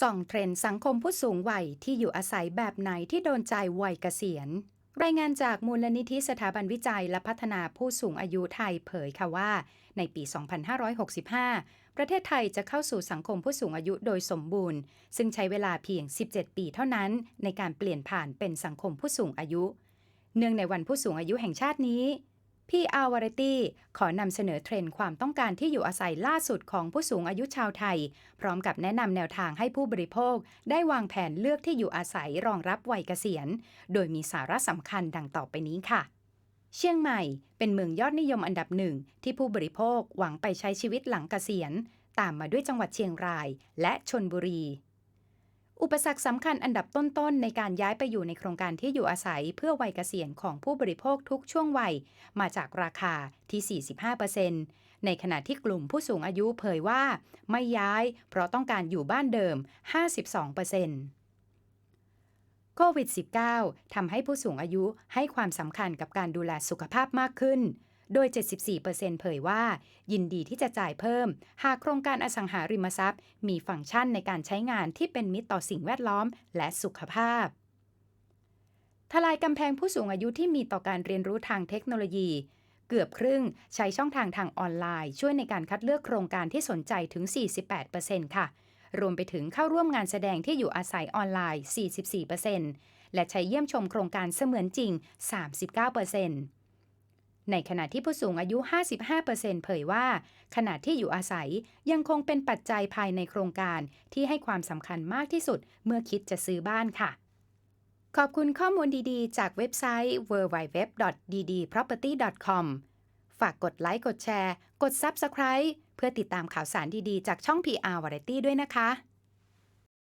ส่องเทรนด์สังคมผู้สูงวัยที่อยู่อาศัยแบบไหนที่โดนใจวัยเกษียณ รายงานจากมูลนิธิสถาบันวิจัยและพัฒนาผู้สูงอายุไทยเผยค่ะว่า ในปี 2565 ประเทศไทยจะเข้าสู่สังคมผู้สูงอายุโดยสมบูรณ์ ซึ่งใช้เวลาเพียง 17 ปีเท่านั้น ในการเปลี่ยนผ่านเป็นสังคมผู้สูงอายุ เนื่องในวันผู้สูงอายุแห่งชาตินี้ พี่อาวาไรตี้ขอนำเสนอเทรนด์ความต้องการที่อยู่อาศัยล่าสุดของผู้สูงอายุชาวไทย พร้อมกับแนะนำแนวทางให้ผู้บริโภค ได้วางแผนเลือกที่อยู่อาศัยรองรับวัยเกษียณ โดยมีสาระสำคัญดังต่อไปนี้ค่ะ เชียงใหม่ เป็นเมืองยอดนิยมอันดับหนึ่งที่ผู้บริโภคหวังไปใช้ชีวิตหลังเกษียณ ตามมาด้วยจังหวัดเชียงราย และชนบุรี อุปสรรคสำคัญอันดับต้นๆ ในการย้ายไปอยู่ในโครงการที่อยู่อาศัยเพื่อวัยเกษียณของผู้บริโภคทุกช่วงวัย มาจากราคาที่ 45%ในขณะที่กลุ่มผู้สูงอายุเผยว่า ไม่ย้ายเพราะต้องการอยู่บ้านเดิม 52%โควิด -19 ทำให้ผู้สูงอายุให้ความสำคัญกับการดูแลสุขภาพมากขึ้น โดย 74%เผยว่า ยินดีที่จะจ่ายเพิ่ม หากโครงการอสังหาริมทรัพย์ มีฟังก์ชันในการใช้งานที่เป็นมิตรต่อสิ่งแวดล้อม และสุขภาพทลายกำแพงผู้สูงอายุที่มีต่อการเรียนรู้ทางเทคโนโลยี เกือบครึ่งใช้ช่องทางทางออนไลน์ ช่วยในการคัดเลือกโครงการที่สนใจถึง 48%ค่ะ รวมไปถึงเข้าร่วมงานแสดงที่อยู่อาศัยออนไลน์ 44%และใช้เยี่ยมชมโครงการเสมือนจริง 39% ในขณะที่ผู้สูงอายุ 55%เผยว่า ขณะที่อยู่อาศัยยังคงเป็นปัจจัยภายในโครงการที่ให้ความสำคัญมากที่สุดเมื่อคิดจะซื้อบ้านค่ะ ขอบคุณข้อมูลดีๆ จากเว็บไซต์ www.ddproperty.com ฝากกดไลค์กดแชร์ กด Subscribe เพื่อติดตามข่าวสารดีๆ จากช่อง PR Variety ด้วยนะคะ